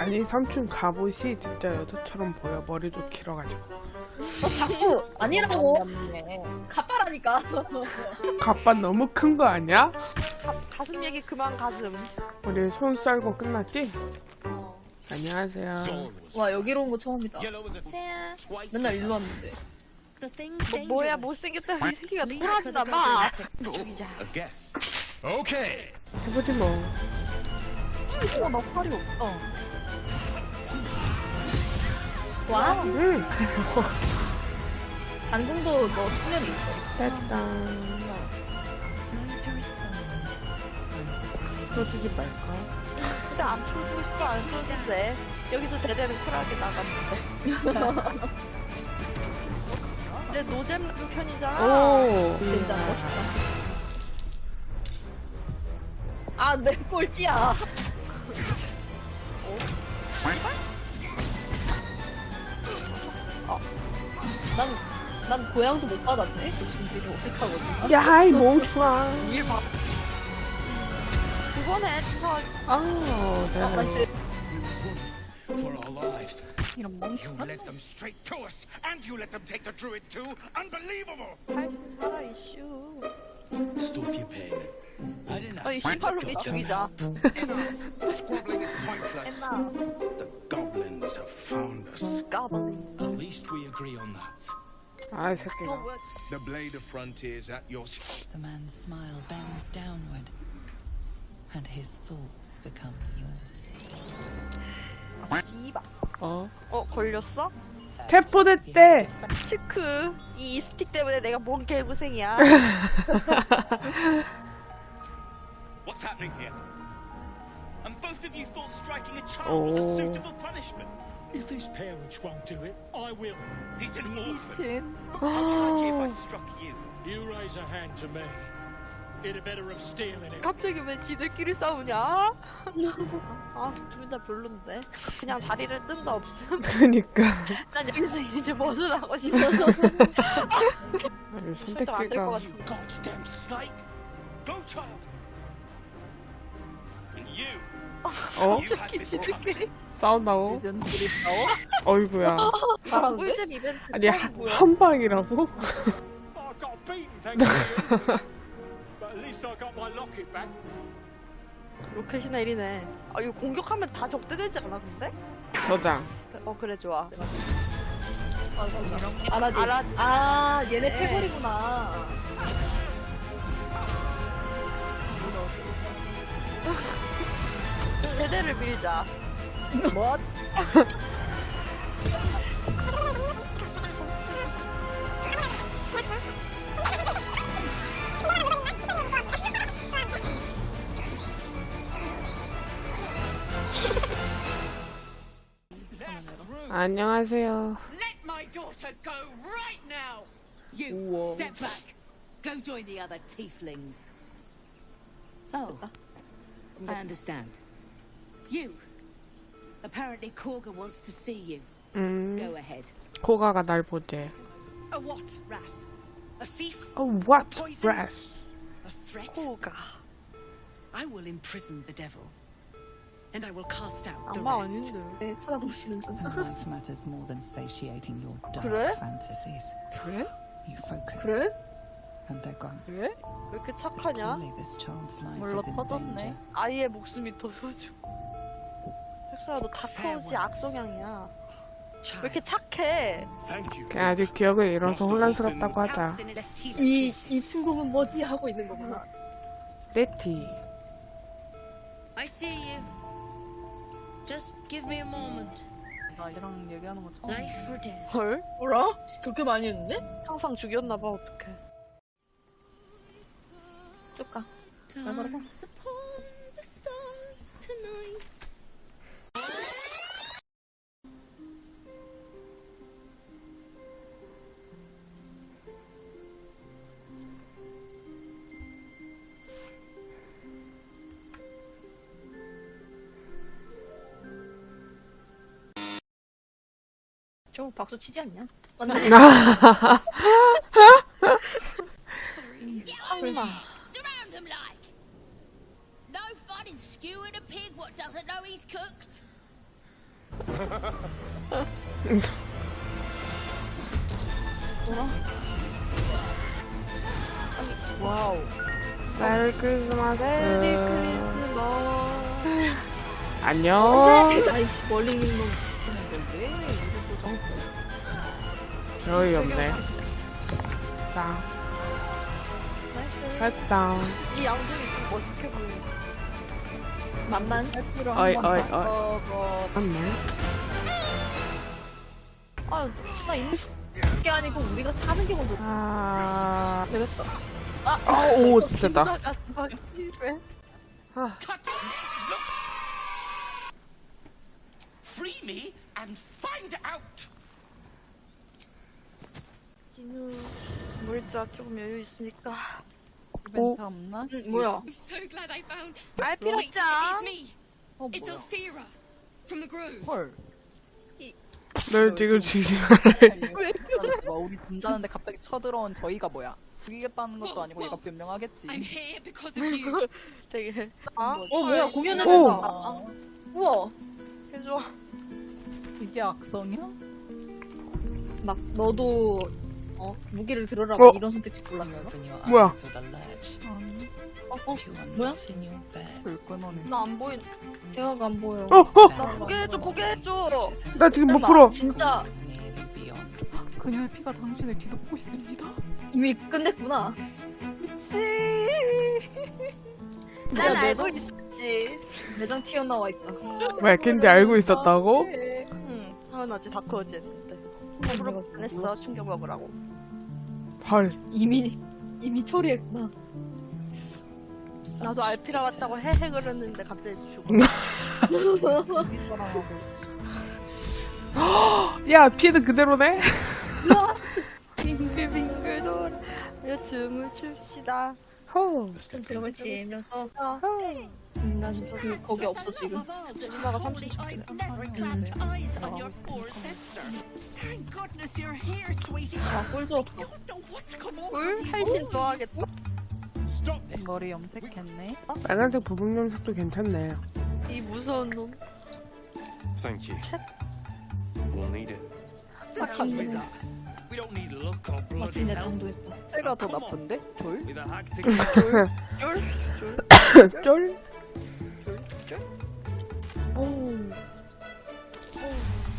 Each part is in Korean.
아니 삼촌 갑옷이 진짜 여자처럼 보여 머리도 길어가지고 너 자꾸 아니라고 네. 가빠라니까. 갑옷 너무 큰 거 아니야? 가슴 얘기 그만 가슴. 우리 손 썰고 끝났지? 어. 안녕하세요 와 여기로 온 거 처음이다. 새야. 맨날 일로 왔는데. 뭐, 뭐야 못생겼다 이 새끼가 돌아왔나 봐. 죽이자. A guess. Okay. 해보지 뭐 어, 나 팔이 없어. 와. 응. 단궁도 너 숙련이 있어. 됐다 써주지 말까? 근데 안 풀고 싶어 안 써진대. 여기서 대대는 쿨하게 나갔는데. 근데 노잼 편이잖아. 오 진짜 멋있다. 아, 내 꼴찌야. 어. 난, 난 고향도 못 받았네? 그 지금 되게 어색하거든. 야이 멍충아 일 봐. 그거네, 저 아우 아, 나 네. 진짜 For our lives. 이런 You 멍청한 led them straight to us, and you let them take the druid too. Unbelievable! 팔좀 살아 이슈. Stuff your pain. I didn't 아, 이 씨발로 미 죽이자. Squabbling is pointless. 했나? The goblins have found us. 까발리. At least we agree on that. 아이 너 새끼가 뭐야? The blade of frontier is at your s- The man's smile bends downward, and his thoughts become yours. 아, 씨발. 어 어, 걸렸어? 체포됐대 치크. 이 스틱 때문에 내가 뭔 개고생이야. What's happening here? And both of you thought striking a child was a Oh. suitable punishment. If his parents won't do it, I will. He's an orphan. How'd you like it if I struck you? You raise a hand to me. You'd better of stealing it. 갑자기 왜 지들끼리 싸우냐? 아, 둘 다 별론데. 그냥 자리를 뜬다 없음. 그니까 난 여기서 이제 벗어나고 싶어서. 아니, 절대 안될 것 선택지가 같아. You goddamn snake! Go, child! 어? 지들끼리 싸운다고? 지들끼리 싸워? 어이구야 잘하는데? 꿀잼 이벤트 아니 처음 한, 뭐야? 한 방이라고? I got beaten, thanks to you. but at least I got my locket back. 로켓이나 일이네. 아 이거 공격하면 다 적대되지 않아 근데? 저장 어 그래 좋아. 안 하지. 알아. 아, 얘네 네. 패거리구나. 대대를 밀자. 뭐? 안녕하세요 Let my daughter go right now! You step back. Go join the other tieflings. Oh, I understand. You. Apparently, Korga wants to see you. 음 Go ahead. 코가가 날 보재 A what, Wrath? A thief? Oh what breath A threat? 코가. I will imprison the devil. And I will cast out the 악마 rest. 아닌데. 네, 쳐다보시는 중. Life matters more than satiating your dark 그래? fantasies. 그래? You focus, 그래? and they're gone. 그래? 왜 이렇게 착하냐? Clearly, this child's life 몰라 is in 터졌네. danger. 아이의 목숨이 더 소중. 너 다크호시 악성향이야. 왜 이렇게 착해? 그냥 아직 기억을 잃어서 혼란스럽다고 하자 이, 이 친구는 뭐지? 하고 있는 거구나. 네티 I see you. Just give me a moment. 나 얘랑 얘기하는 거 처음. Life or death? 헐? 뭐라? 그렇게 많이 했는데? 항상 죽였나봐 어떡해. 쭉 가. Dance upon the stars 저 박수 치지 않냐? 맞네. 항마. Surround him like. No fun in skewing a pig what doesn't know he's cooked. 와우. 메리 크리스마스. 메리 크리스마스. 안녕. 아이씨 멀리 있는 놈. 저희 없네. 자, 됐다. 이 양쪽이 좀 멋있게 보이네. 만만. 어이, 어이, 어이. 어, 뭐. 맞네. 아, 나 있는 게 아니고 우리가 사는 게 먼저. 아, 되겠다. 아, 오, 됐다. 나가 싫어. Cut! Loose! Free me and find out! 진우 물자 조금 여유 있으니까. 오, 없나? 응, 뭐야? I'm so glad I found. 알 필요 Wait, 없자. it's me. 어 It's 뭐야? Althera from the Grove. 헐. 널 지금 말아야 뭐 우리 잠자는데 갑자기 쳐들어온 저희가 뭐야? 죽이겠다는 것도 아니고 얘가 변명하겠지. I'm here because of you. 되게. 아? 어, 뭐야? 공연을 오. 해서. 아, 우와. 해줘. 이게 악성이야? 막 너도 어 무기를 들어라 어. 막 이런 선택지 골랐나? 뭐야? 아니, 어, 어 뭐야? 불끈하네. 나안 보인. 대화가 안 보여. 어, 어, 보게 해줘, 보게 해줘. 나 지금 못 설마 풀어. 진짜 그녀의 피가 당신을 뒤덮고 있습니다. 이미 끝냈구나. 미치. 난 야, 알고 내가- 있었지. 매장 튀어나와 있다. 왜 캔디 알고 있었다고? 응. 당연하지, 다크워지 했는데. 프로 안 했어, 충격 먹으라고. 헐. 이미 이미 처리했구나. 나도 알피라 왔다고 헤헤 그랬는데 갑자기 죽어. 야, 피는 그대로네? 빙글빙글 돌아. 춤을 춥시다. 호. 그럼을 치면서 아, 음, 난 저기 거기 없어 지금. 치마가 30초. Thank goodness you're here, sweetie. 아 꿀조럽다. Don't know what's come over 물 you. 할신 좋아하겠다. 머리 염색했네. 빨간색 부분 염색도 괜찮네. 이 무서운 놈. Thank you. We'll need it. 마침내 We don't need luck or bloody 마침내 help. 당도했어. 쟤가 더 나쁜데? 졸? With a hack to 쫄? 오.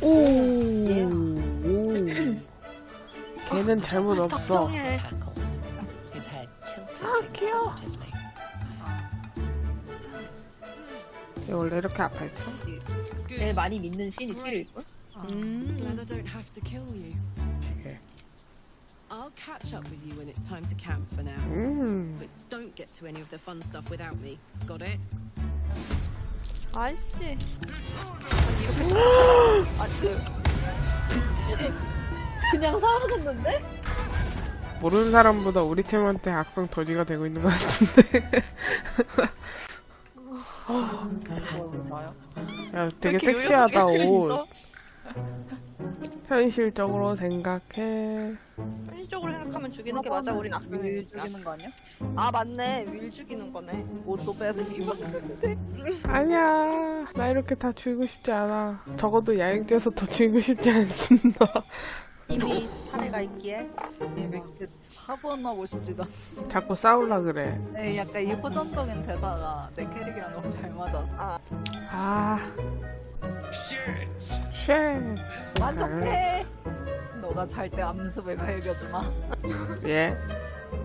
오. 오. 걔는 잘못 없어. 아, 귀여워. 얘 원래 이렇게 아파했어? 제일 많이 믿는 신이 티를? 음. Glad I don't have to kill you. 되게. I'll catch up with you when it's time to camp for now. 음. But don't get to any of the fun stuff without me. Got it? 아이씨. 아니, 이렇게 또. 아, 그. 그냥 사라졌는데? 모르는 사람보다 우리 팀한테 악성 더지가 되고 있는 것 같은데. 나요? 야, 되게 이렇게 섹시하다, 옷. 있어? 현실적으로 생각해. 현실적으로 생각하면 죽이는 게 맞아, 우린 윌 악성이니까. 죽이는 거 아니야? 아, 맞네. 윌 죽이는 거네. 옷도 뺏으기만. 아니야. 나 이렇게 다 죽이고 싶지 않아. 적어도 야행지에서 더 죽이고 싶지 않습니다. 이미 사례가 있기에. 왜 이렇게 사고하고 싶지도 않아. 자꾸 싸울라 그래. 네, 약간 이 호전적인 대사가 내 캐릭이랑 너무 잘 맞아. 아, Shit! 쉣. 만족해. 너가 잘 때 암습을 갈겨주마. 예.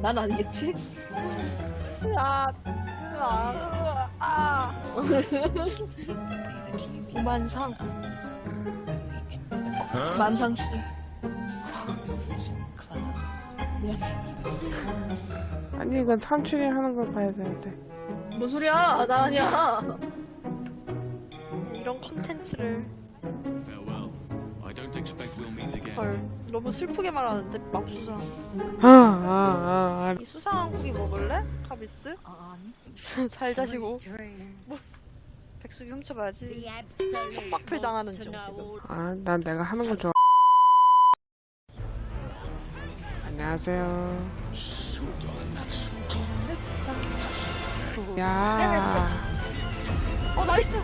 난 아니겠지? 아, 아, 아. 오만상. 만상씨. 아니, 이건 삼촌이 하는 걸 봐야 되는데. 뭔 소리야? 나 아니야. 이런 컨텐츠를. 헐. 너무 슬프게 말하는데, 맙수사. 아, 아, 아. 이 수상한 고기 먹을래? 카비스? 아, 아니. 잘 자시고. 뭐, 백숙이 훔쳐봐야지. 속박풀 당하는 중, 지금. 아, 난 내가 하는 거 좋아. 안녕하세요. 야, 어, 나이스!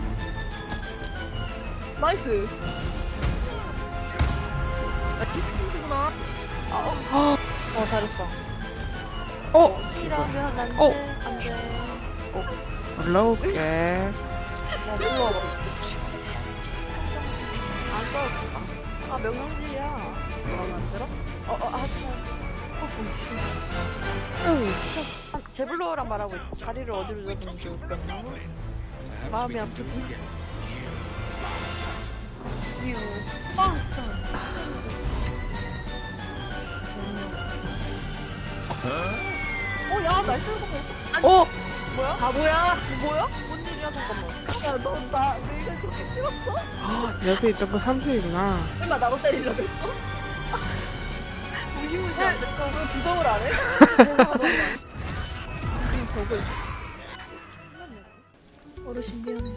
나이스. 어 잘했어. 어 이러면 안 돼. 어. 안 돼. 올라올게. 야 눌러. 안 써. 아 명령질이야. 마음에 안 들어? 어 어 하지 마. 어 어우, 아, 제블로랑 말하고 있어. 자리를 어디로 잡으면 좋을까? 마음이 아프지? 뮤. 아, 어, 야, 날 쓸고 가. 어 뭐야? 바보야. 뭐야? 뭔 일이야, 잠깐만. 야, 너, 나, 내가 그렇게 싫었어? 아, 옆에 있던 거 삼촌이구나. 설마 나도 때리려고 했어? 무시무시 야, 안 될까? 왜 부정을 안 해? 어르신 미안해.